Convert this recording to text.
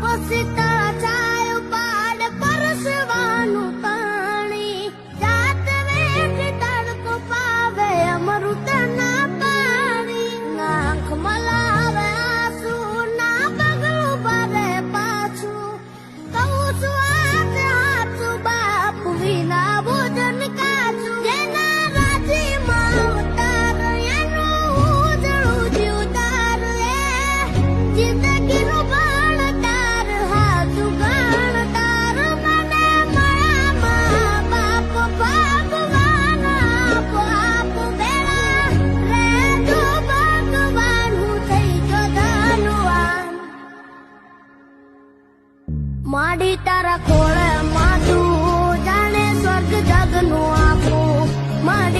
você tá માડી તારા ખોળે માથું જાણે સ્વર્ગ જગનું આપું માડી